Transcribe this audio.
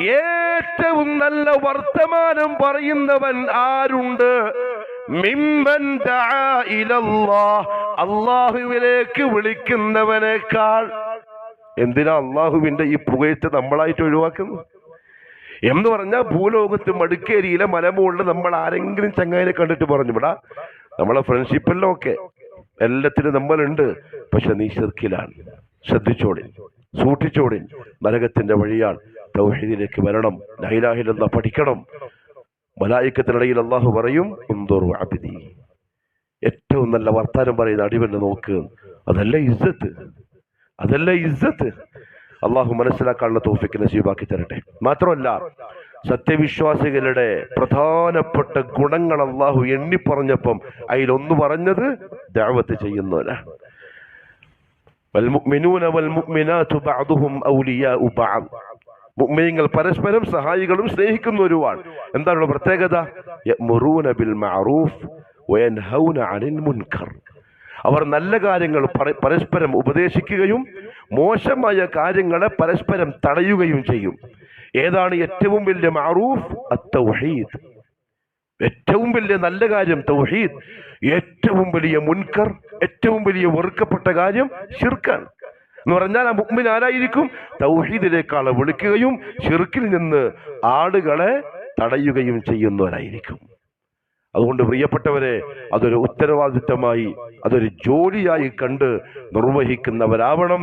ഏറ്റവും നല്ല വർത്തമാനം പറയുന്നവൻ ആരുണ്ട്? അള്ളാഹുവിലേക്ക് വിളിക്കുന്നവനേക്കാൾ. എന്തിനാ അള്ളാഹുവിന്റെ ഈ പുകഴ്ത്ത് നമ്മളായിട്ട് ഒഴിവാക്കുന്നു? എന്ന് പറഞ്ഞാൽ ഭൂലോകത്ത് മടുക്കേരിയിലെ മലമുകളിൽ നമ്മൾ ആരെങ്കിലും ചങ്ങായിനെ കണ്ടിട്ട് പറഞ്ഞു വിടാ നമ്മളെ ഫ്രണ്ട്ഷിപ്പെല്ലാം ഒക്കെ എല്ലാത്തിനും നമ്മളുണ്ട് പക്ഷെ നീ ശെർക്കിലാണ് ശ്രദ്ധിച്ചോടിൻ സൂക്ഷിച്ചോടിൻ നരകത്തിന്റെ വഴിയാണ് തൗഹീദിലേക്ക് വരണം. ലൈലാഹിലെന്ന പഠിക്കണം. മലായിക്കത്തിനിടയിൽ അള്ളാഹു പറയും ഏറ്റവും നല്ല വർത്താനം പറയുന്ന അടിവെന്ന് നോക്ക്. അതല്ല ഇസ്സത്ത്? അതല്ല ഇസ്സത്ത്? അള്ളാഹു മനസ്സിലാക്കാനുള്ള തോഫിക്ക് നസീബാക്കി തരട്ടെ. മാത്രമല്ല സത്യവിശ്വാസികളുടെ പ്രധാനപ്പെട്ട ഗുണങ്ങൾ അള്ളാഹു എണ്ണി പറഞ്ഞപ്പം അതിലൊന്ന് പറഞ്ഞത് ദാവത്ത് ചെയ്യുന്നവരാണ് والمؤمنون والمؤمنات ബഅദുഹും ഔലിയാഉ بعض. മുഗ്മിനീങ്ങൾ പരസ്പരം സഹായികളും സ്നേഹിക്കുന്നവരുമാണ് എന്താണ് പ്രത്യേകത? യമുറൂന ബിൽ മഅറൂഫ് വയൻഹൗന അനിൽ മുൻകർ. അവർ നല്ല കാര്യങ്ങൾ പരസ്പരം ഉപദേശിക്കുകയും മോശമായ കാര്യങ്ങളെ പരസ്പരം തടയുകയും ചെയ്യും. ഏതാണ് ഏറ്റവും വലിയ മഅറൂഫ് അത്തൗഹീദ്. ഏറ്റവും വലിയ നല്ല കാര്യം തൗഹീദ് ഏറ്റവും വലിയ മുൻകർ ഏറ്റവും വലിയ വെറുക്കപ്പെട്ട കാര്യം ഷിർക്കാണ് എന്ന് പറഞ്ഞാൽ ആ മുമ്പിൽ ആരായിരിക്കും? തൗഹീദിലേക്കാളെ വിളിക്കുകയും ഷിർക്കിൽ നിന്ന് ആളുകളെ തടയുകയും ചെയ്യുന്നവരായിരിക്കും. അതുകൊണ്ട് പ്രിയപ്പെട്ടവരെ അതൊരു ഉത്തരവാദിത്തമായി അതൊരു ജോലിയായി കണ്ട് നിർവഹിക്കുന്നവരാവണം.